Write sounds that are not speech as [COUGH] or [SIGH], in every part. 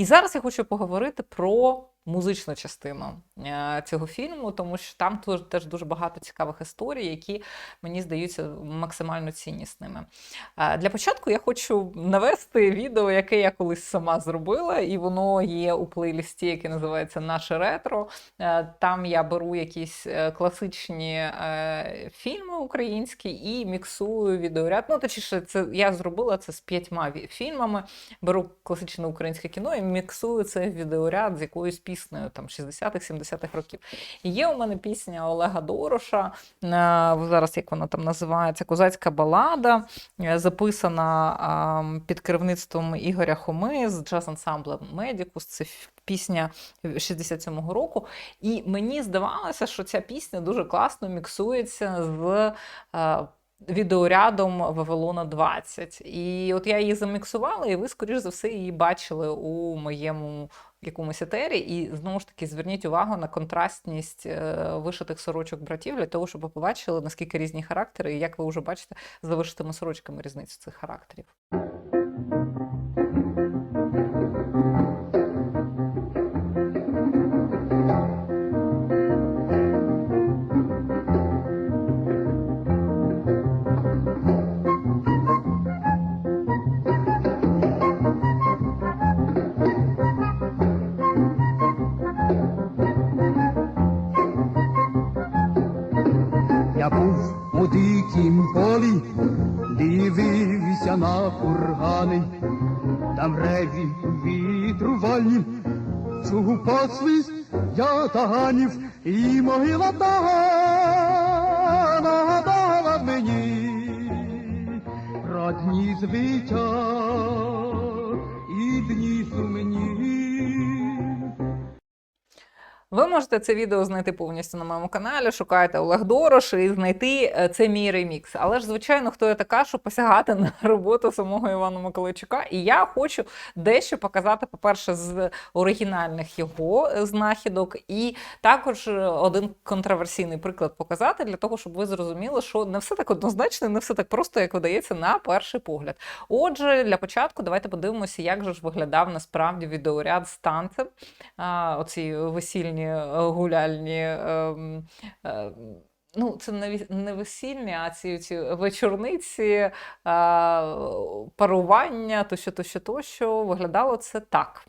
І зараз я хочу поговорити про музичну частину е, цього фільму, тому що там теж, дуже багато цікавих історій, які мені здаються максимально ціннісними. Е, Для початку я хочу навести відео, яке я колись сама зробила, і воно є у плейлісті, який називається Наше ретро. Е, Там я беру якісь класичні фільми українські і міксую відеоряд. Ну, точніше, це я зробила це з п'ятьма фільмами. Беру класичне українське кіно і міксую це відеоряд з якоюсь піснею там 60-х, 70-х років. Є у мене пісня Олега Дороша. е, Зараз як вона там називається? Козацька балада, е, записана під керівництвом Ігоря Хоми з джаз-ансамблем Медікус. Це пісня 67-го року. І мені здавалося, що ця пісня дуже класно міксується з. Відеорядом Вавилона 20. І от я її заміксувала, і ви, скоріш за все, її бачили у моєму якомусь етері. І знову ж таки зверніть увагу на контрастність е, вишитих сорочок братів для того, щоб ви побачили, наскільки різні характери, і як ви вже бачите, за вишитими сорочками різницю цих характерів. Там реві вітру вальні, чув таганів і могила та нагадала мені про дні звиття і дні сумні. Ви можете це відео знайти повністю на моєму каналі, шукайте Олег Дорош і знайти е, це мій ремікс. Але ж, звичайно, хто я така, щоб посягати [LAUGHS] на роботу самого Івана Миколайчука. І я хочу дещо показати, по-перше, з оригінальних його е, знахідок, і також е, один контроверсійний приклад показати для того, щоб ви зрозуміли, що не все так однозначно, не все так просто, як видається на перший погляд. Отже, для початку давайте подивимося, як же ж виглядав насправді відеоряд з танцем. Оці весільні е, гуляльні. ем, е, Ну, це не весільні, а ці, ці вечорниці, а, парування, тощо, тощо, тощо. Виглядало це так.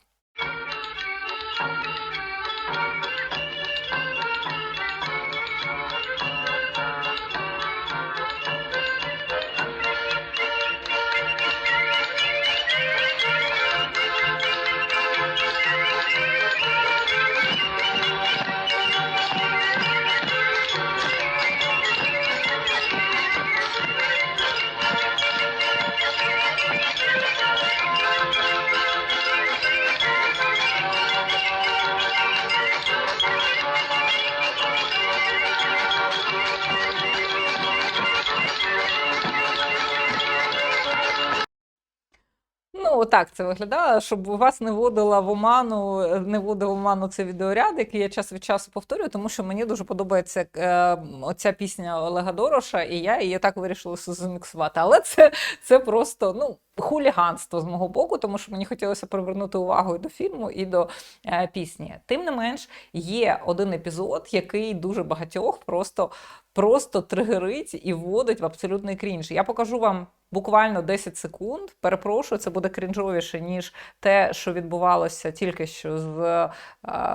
Так це виглядало, щоб вас не вводила в оману, не вводив в оману цей відеоряд, який я час від часу повторюю, тому що мені дуже подобається е, оця пісня Олега Дороша, і я її так вирішила заміксувати. Але це, це просто ну, хуліганство з мого боку, тому що мені хотілося привернути увагу і до фільму, і до е, пісні. Тим не менш, є один епізод, який дуже багатьох просто, просто тригерить і вводить в абсолютний крінж. Я покажу вам буквально 10 секунд. Перепрошую, це буде крінжовіше, ніж те, що відбувалося тільки що з е,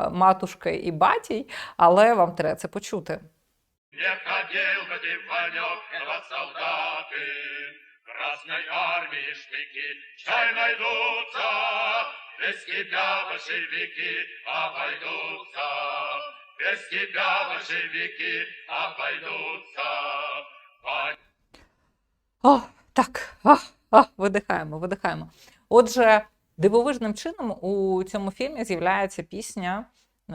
матушкою і батій, але вам треба це почути. Не входил бы ты в огонек во солдаты Красной армии штыки чай найдутся Без тебя большевики обойдутся Без тебя большевики обойдутся Пон- О, так, а, а, видихаємо, видихаємо. Отже, дивовижним чином у цьому фільмі з'являється пісня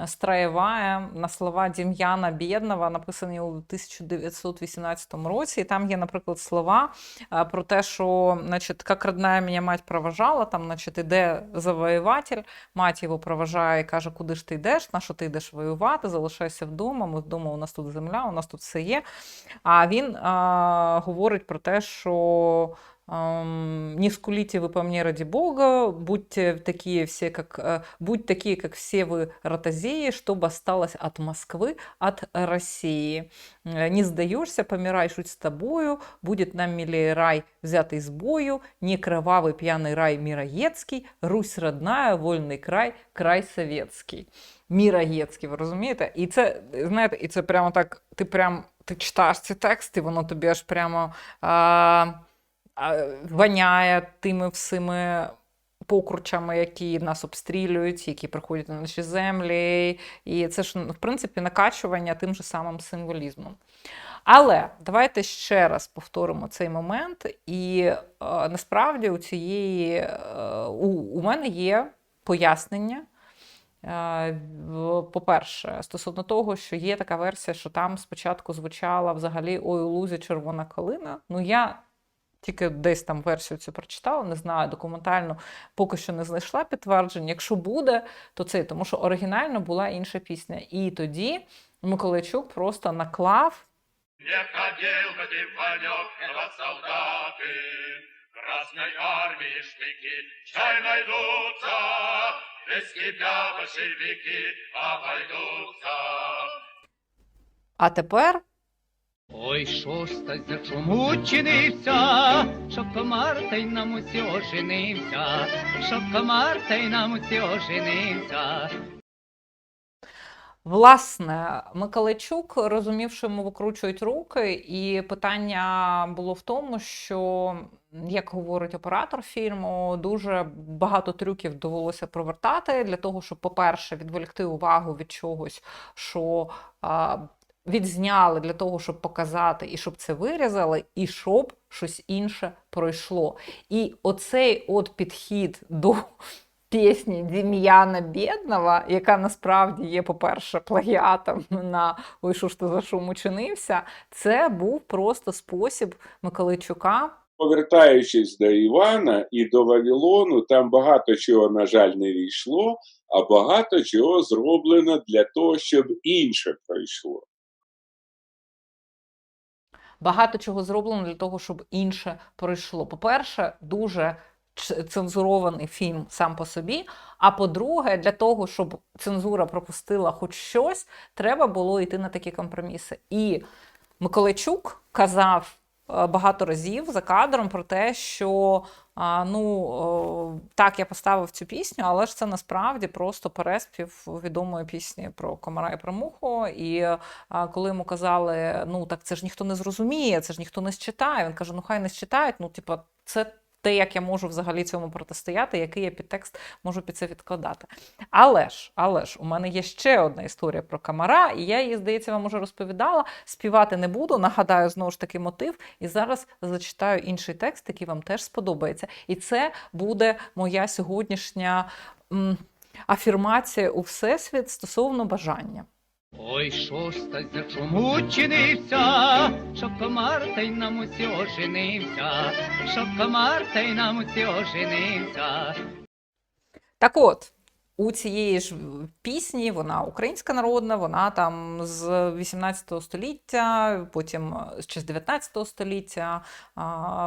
Страєвая на слова Дім'яна Бєднова, написані у 1918 році. І там є, наприклад, слова про те, що, значить, як родная мене мать проважала, там, значить, іде завоюватель, мать його проважає і каже, куди ж ти йдеш, на що ти йдеш воювати, залишайся вдома, ми вдома, у нас тут земля, у нас тут все є. А він а, говорить про те, що Не скулите вы по мне ради Бога, будьте такие все, как, э, будь такие, как все вы ротозеи, чтобы осталось от Москвы, от России. Э, Не сдаешься, помирай, шуть с тобою, будет нам милее рай, взятый с бою, не кровавый пьяный рай мироедский, Русь родная, вольний край, край советський. Міраєцький, ви розумієте? І це, знаєте, і це прямо так, ти прям ти читаєш ці тексти, воно тобі аж прямо а, а, воняє тими всіми покручами, які нас обстрілюють, які приходять на наші землі. І це ж, в принципі, накачування тим же самим символізмом. Але давайте ще раз повторимо цей момент. І е, насправді у цієї е, у, у мене є пояснення. Е, По-перше, стосовно того, що є така версія, що там спочатку звучала взагалі Ой у лузі червона калина. Ну я тільки десь там версію цю прочитала, не знаю, документально поки що не знайшла підтвердження. Якщо буде, то це, тому що оригінально була інша пісня. І тоді Миколайчук просто наклав Не ходил бы ты, Ванек, два солдаты, Красной армии штыки, чай найдутся, Без тебя большевики обойдутся. А тепер Ой, що ж та за чому чинився, що комар та й нам усі оженився, що комар та й нам усі оженився. Власне, Миколайчук розумів, що йому викручують руки, і питання було в тому, що, як говорить оператор фільму, дуже багато трюків довелося провертати для того, щоб, по-перше, відволікти увагу від чогось, що а, відзняли для того, щоб показати, і щоб це вирізали, і щоб щось інше пройшло. І оцей от підхід до пісні Дім'яна Бєднова, яка насправді є, по-перше, плагіатом на Ой, що ж ти за шум учинився, це був просто спосіб Миколайчука Повертаючись до Івана і до Вавилону, там багато чого, на жаль, не війшло, а багато чого зроблено для того, щоб інше пройшло. Багато чого зроблено для того, щоб інше пройшло. По-перше, дуже цензурований фільм сам по собі. А по-друге, для того, щоб цензура пропустила хоч щось, треба було йти на такі компроміси. І Миколайчук казав е, багато разів за кадром про те, що а, ну о, так, я поставив цю пісню, але ж це насправді просто переспів відомої пісні про комара і про муху. І а, коли йому казали, ну так це ж ніхто не зрозуміє, це ж ніхто не считає. Він каже: ну хай не считають, ну типа, це. Те, як я можу взагалі цьому протистояти, який я підтекст можу під це відкладати. Але ж, але ж, у мене є ще одна історія про комара, і я її, здається, вам уже розповідала. Співати не буду. Нагадаю знову ж таки мотив. І зараз зачитаю інший текст, який вам теж сподобається. І це буде моя сьогоднішня афірмація у всесвіт стосовно бажання. Ой, що ж та за чому чинився, що комар та й нам усі оженився, що комар та й нам усі оженився. Так от, у цієї ж пісні, вона українська народна, вона там з 18 століття, потім ще з 19 століття.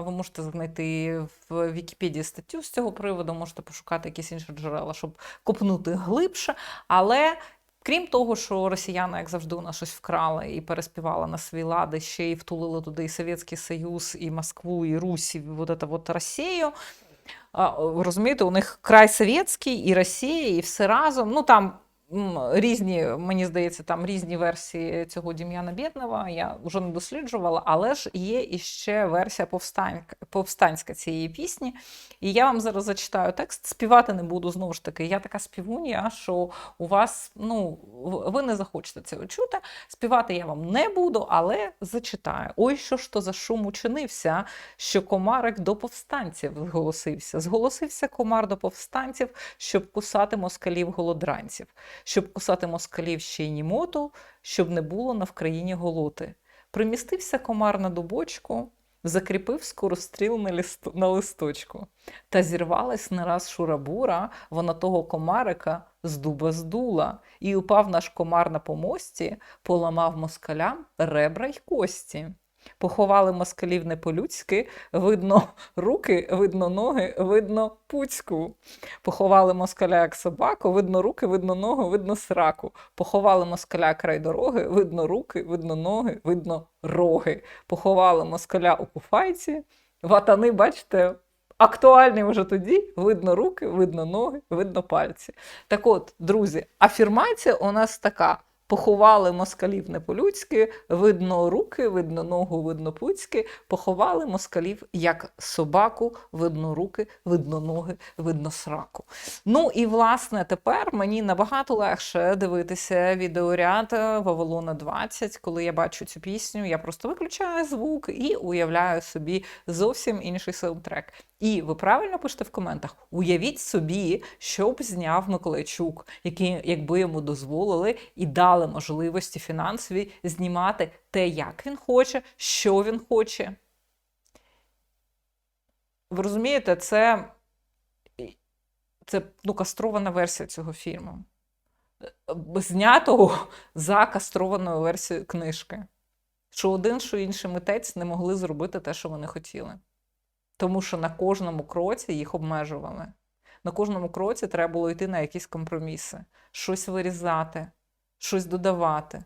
Ви можете знайти в Вікіпедії статтю з цього приводу, можете пошукати якісь інші джерела, щоб копнути глибше. Але крім того, що росіяни, як завжди, у нас щось вкрали і переспівали на свій лади, ще й втулили туди і Совєтський Союз, і Москву, і Русь, і вот это вот Росію. Розумієте, у них край совєтський і Росія, і все разом. Ну там різні, мені здається, там різні версії цього Дім'яна Бєднова. Я вже не досліджувала, але ж є іще версія повстанська, повстанська цієї пісні. І я вам зараз зачитаю текст. Співати не буду знову ж таки. Я така співунія, що у вас, ну, ви не захочете це чути. Співати я вам не буду, але зачитаю. Ой, що ж то за шум учинився, що комарик до повстанців зголосився. Зголосився комар до повстанців, щоб кусати москалів голодранців, щоб кусати москалів ще й німоту, щоб не було на Вкраїні голоти. Примістився комар на дубочку, закріпив скоростріл на, ліст... на листочку. Та зірвалась не раз шурабура, вона того комарика з дуба здула, і упав наш комар на помості, поламав москалям ребра й кості. Поховали москалів не по-людськи, видно руки, видно ноги, видно пуцьку. Поховали москаля як собаку, видно руки, видно ноги, видно сраку. Поховали москаля край дороги, видно руки, видно ноги, видно роги. Поховали москаля у куфайці. Ватани, бачите, актуальні вже тоді. Видно руки, видно ноги, видно пальці. Так от, друзі, афірмація у нас така. Поховали москалів не по-людськи, видно руки, видно ногу, видно пуцьки, поховали москалів як собаку, видно руки, видно ноги, видно сраку. Ну і власне тепер мені набагато легше дивитися відеоряд Вавилона 20, коли я бачу цю пісню, я просто виключаю звук і уявляю собі зовсім інший саундтрек. І ви правильно пишете в коментах: уявіть собі, що б зняв Миколайчук, який, якби йому дозволили і дали можливості фінансові знімати те, як він хоче, що він хоче. Ви розумієте, це, це ну, кастрована версія цього фільму. Знятого за кастрованою версією книжки. Що один, що інший митець не могли зробити те, що вони хотіли. Тому що на кожному кроці їх обмежували. На кожному кроці треба було йти на якісь компроміси, щось вирізати, щось додавати.